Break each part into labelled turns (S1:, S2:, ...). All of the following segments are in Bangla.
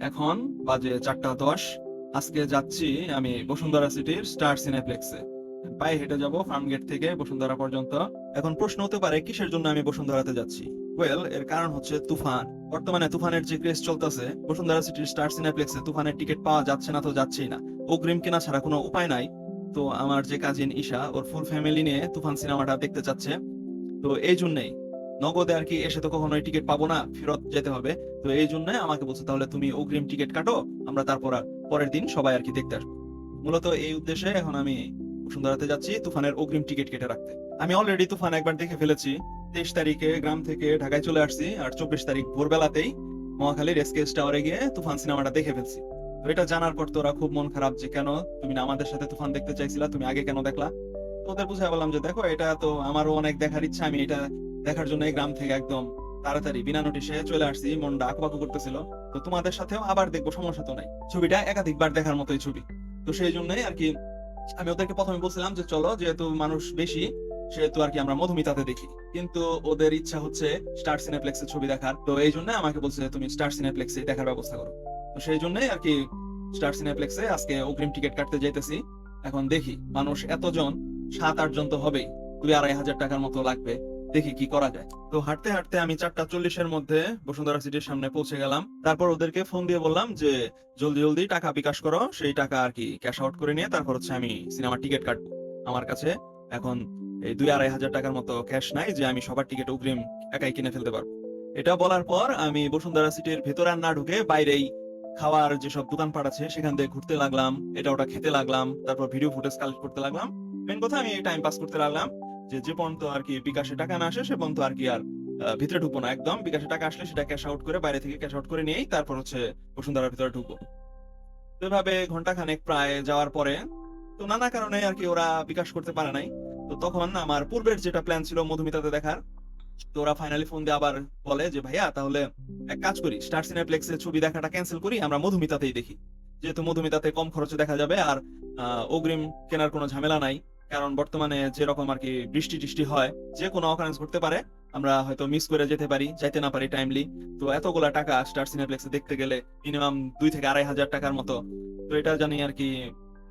S1: এখন বাজে চারটা দশ। আজকে যাচ্ছি আমি বসুন্ধরা সিটির স্টার সিনেপ্লেক্সে। পায়ে হেঁটে যাব ফার্ম গেট থেকে বসুন্ধরা পর্যন্ত। এখন প্রশ্ন হতে পারে, কিসের জন্য আমি বসুন্ধরাতে যাচ্ছি? ওয়েল এর কারণ হচ্ছে তুফান। বর্তমানে তুফানের যে ক্রেজ চলতেছে, বসুন্ধরা সিটির স্টার সিনেপ্লেক্সে তুফানের টিকিট পাওয়া যাচ্ছে না তো যাচ্ছেই না। অগ্রিম কেনা ছাড়া কোনো উপায় নাই। তো আমার যে কাজিন ঈশা, ওর ফুল ফ্যামিলি নিয়ে তুফান সিনেমাটা দেখতে চাচ্ছে। তো এই জন্যই। নগদে আর কি এসে তো কখনোই টিকিট পাবো না, ফেরত যেতে হবে। তো এই জন্য আমাকে বলছে, তাহলে তুমি অগ্রিম টিকিট কাটো, আমরা তারপর পরের দিন সবাই আর কি দেখতে আসব। মূলত এই উদ্দেশ্যে এখন আমি বসুন্ধরাতে যাচ্ছি তুফানের অগ্রিম টিকিট কেটে রাখতে। আমি অলরেডি তুফান একবার দেখে ফেলেছি। তেইশ তারিখে গ্রাম থেকে ঢাকায় চলে আসছি আর চব্বিশ তারিখ ভোরবেলাতেই মহাখালীর এসকেএস টাওয়ারে গিয়ে তুফান সিনেমাটা দেখে ফেলছি। তো এটা জানার পর তো ওরা খুব মন খারাপ যে কেন তুমি না আমাদের সাথে তুফান দেখতে চাইছিলা, তুমি আগে কেন দেখলা? ওদের বুঝাই বললাম যে, দেখো, এটা তো আমারও অনেক দেখার ইচ্ছা, আমি এটা দেখার জন্য এই গ্রাম থেকে একদম তাড়াতাড়ি বিনা নোটিশে চলে আসছি। মনটা আঁকুবাকু করতেছিল। তো তোমাদের সাথেও আবার দেখব, সমস্যা তো নাই। ছবিটা একাধিকবার দেখার মতোই ছবি। তো সেই জন্যই আর কি আমি ওদেরকে প্রথমে বলছিলাম যে, চলো, যেহেতু মানুষ বেশি, সেহেতু আর কি আমরা মধুমিতাতে দেখি। কিন্তু ওদের ইচ্ছা হচ্ছে স্টার সিনেপ্লেক্সে ছবি দেখার। তো এই জন্য আমাকে বলছে তুমি স্টার সিনেপ্লেক্সে দেখার ব্যবস্থা করো। তো সেই জন্যই আর কি স্টার সিনেপ্লেক্সে আজকে অগ্রিম টিকিট কাটতে যাইতেছি। এখন দেখি, মানুষ এতজন, সাত আট জন তো হবেই। দুই, আড়াই হাজার টাকার মতো লাগবে। দেখি কি করা যায়। তো হাঁটতে হাঁটতে আমি চারটা চল্লিশের মধ্যে বসুন্ধরা সিটির সামনে পৌঁছে গেলাম। তারপর ওদেরকে ফোন দিয়ে বললাম যে, জলদি জলদি টাকা বিকাশ করো, সেই টাকা আর কি ক্যাশ আউট করে নিয়ে তারপর হচ্ছে আমি সিনেমার টিকিট কাটবো। আমার কাছে এখন এই দুই আড়াই হাজার টাকার মতো ক্যাশ নাই যে আমি সবার টিকিট অগ্রিম একাই কিনে ফেলতে পারব। এটা বলার পর আমি বসুন্ধরা সিটির ভেতরে না ঢুকে বাইরেই খাওয়ার যেসব দোকানপাট আছে সেখান থেকে ঘুরতে লাগলাম, এটা ওটা খেতে লাগলাম, তারপর ভিডিও ফুটেজ কালেক্ট করতে লাগলাম। মেন কথা আমি টাইম পাস করতে লাগলাম। যে যে পর্যন্ত আর কি বিকাশে টাকা না আসে, সে পর্যন্ত আর কি আর ভিতরে ঢুকবো না একদম। বিকাশে টাকা আসলে সেটা ক্যাশ আউট করে বাইরে থেকে ক্যাশ আউট করে নিয়েই তারপর হচ্ছে বসুন্ধরার ভিতরে ঢুকবো। এভাবে ঘণ্টা খানেক প্রায় যাওয়ার পরে, তো নানা কারণে আর কি ওরা বিকাশ করতে পারে নাই। তো তখন আমার পূর্বের যেটা প্ল্যান ছিল মধুমিতাতে দেখার, তো ওরা ফাইনালি ফোন দিয়ে আবার বলে যে, ভাইয়া, তাহলে এক কাজ করি স্টার সিনেপ্লেক্সে ছবি দেখাটা ক্যান্সেল করি, আমরা মধুমিতাতেই দেখি। যেহেতু মধুমিতাতে কম খরচে দেখা যাবে আর অগ্রিম কেনার কোনো ঝামেলা নাই কারণ বর্তমানে যেরকম আর কি বৃষ্টি টিষ্টি হয় যে কোনো অকারেন্স ঘটতে পারে, আমরা হয়তো মিস করে যেতে পারি, যাইতে না পারি টাইমলি তো এতগুলা টাকা স্টার সিনেপ্লেক্সে দেখতে গেলে মিনিমাম দুই থেকে আড়াই হাজার টাকার মতো। তো এটা জানি আর কি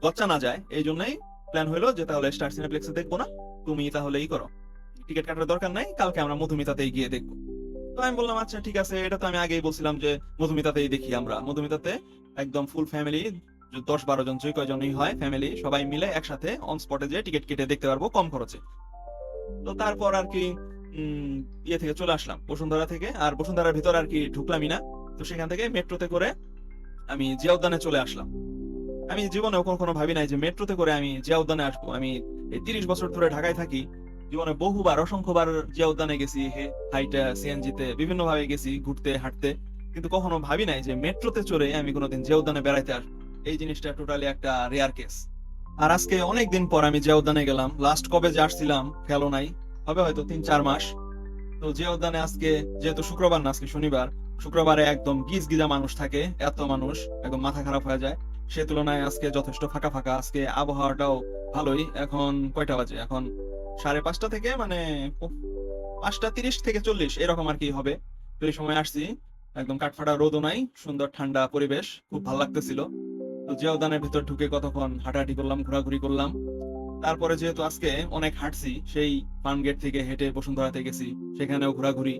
S1: গচ্চা না যায়, এই জন্যই প্ল্যান হলো যে তাহলে স্টার সিনেপ্লেক্সে দেখব না, তুমি তাহলে ই করো। টিকিট কাটার দরকার নাই, কালকে আমরা মধুমিতাতেই গিয়ে দেখব। তো আমি বললাম আচ্ছা ঠিক আছে। এটা তো আমি আগেই বলছিলাম যে মধুমিতাতেই দেখি আমরা। মধুমিতাতে একদম ফুল ফ্যামিলি দশ বারো জন, যে কয়জনই হয় ফ্যামিলি সবাই মিলে একসাথে অন স্পটে যে টিকিট কেটে দেখতে পারব কম খরচে। তো তারপর আর কি ইয়ে থেকে চলে আসলাম, বসুন্ধরা থেকে। আর বসুন্ধরার ভিতর আর কি ঢুকলামই না। তো সেখান থেকে মেট্রোতে করে আমি জিয়া উদ্যানে চলে আসলাম। আমি জীবনেও কখনো ভাবি নাই যে মেট্রোতে করে আমি জিয়া উদ্যানে আসব। আমি এই তিরিশ বছর ধরে ঢাকায় থাকি। জীবনে বহুবার, অসংখ্যবার জিয়া উদ্যানে গেছি হাইটা, সিএনজিতে বিভিন্ন ভাবে গেছি, ঘুরতে, হাঁটতে। কিন্তু কখনো ভাবি নাই যে মেট্রোতে চড়ে আমি কোনোদিন জিয়া উদ্যানে বেড়াইতে আসব। এই জিনিসটা টোটালি একটা রেয়ার কেস আর আজকে অনেক দিন পর আমি জিয়া উদ্যানে গেলাম। লাস্ট কবে যে আসছিলাম খেলো নাই। হবে হয়তো তিন, চার মাস। তো জিয়া উদ্যানে আজকে যেহেতু শুক্রবার না, আজকে শনিবার, শুক্রবারে একদম গিজ গিজা মানুষ থাকে, এত মানুষ, একদম মাথা খারাপ হয়ে যায়। সে তুলনায় আজকে যথেষ্ট ফাঁকা ফাঁকা। আজকে আবহাওয়াটাও ভালোই। এখন কয়টা বাজে? এখন সাড়ে পাঁচটা থেকে মানে পাঁচটা তিরিশ থেকে চল্লিশ, এরকম আর কি হবে। তো এই সময় আসছি। একদম কাঠফাটা রোদও নাই, সুন্দর ঠান্ডা পরিবেশ, খুব ভালো লাগতেছিল। তো জিয়া উদ্যানের ভিতর ঢুকে কতক্ষণ হাঁটাহাঁটি করলাম, ঘোরাঘুরি করলাম। তারপরে যেহেতু আজকে অনেক হাঁটছি, সেই ফার্ম গেট থেকে হেঁটে বসুন্ধরাতে গেছি, সেখানেও ঘোরাঘুরি।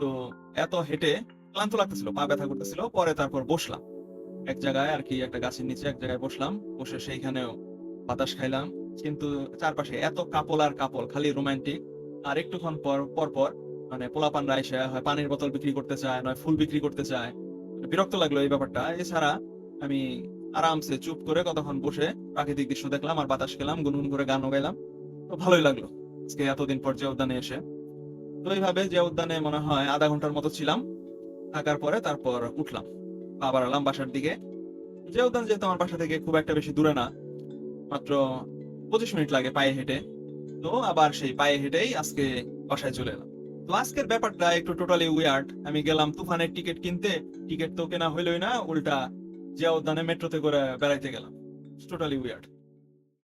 S1: তো এত হেঁটে ক্লান্ত লাগতেছিল, পা ব্যথা করতেছিল, পরে তারপর বসলাম। এক জায়গায় আর কি, একটা গাছের নিচে এক জায়গায় বসলাম, বসে সেইখানেও বাতাস খাইলাম। কিন্তু চারপাশে এত কাপল আর কাপল, খালি রোমান্টিক। আর একটুক্ষণ পর পর পর মানে পোলাপানরা এসে হয় পানির বোতল বিক্রি করতে চায়, নয় ফুল বিক্রি করতে চায়। বিরক্ত লাগল এই ব্যাপারটা। এছাড়া আমি আরামসে চুপ করে কতক্ষণ বসে প্রাকৃতিক দৃশ্য দেখলাম আর বাতাস খেলাম, গুনগুন করে গানও গাইলাম। তো ভালোই লাগল আজকে এতদিন পর যে উদ্যানে এসে। তো এইভাবে যে উদ্যানে মনে হয় আধা ঘণ্টার মতো ছিলাম, থাকার পরে তারপর উঠলাম, পা বাড়ালাম বাসার দিকে। যে উদ্যান যেহেতু আমার বাসা থেকে খুব একটা বেশি দূরে না, মাত্র পঁচিশ মিনিট লাগে পায়ে হেঁটে। তো আবার সেই পায়ে হেঁটেই আজকে বাসায় চলে এলাম। তো আজকের ব্যাপারটা একটু টোটালি উইয়ার্ড আমি গেলাম তুফানের টিকিট কিনতে টিকিট তো কেনা হইলই না, উল্টা জিয়া উদ্যানে মেট্রোতে করে বেড়াইতে গেলাম। Totally weird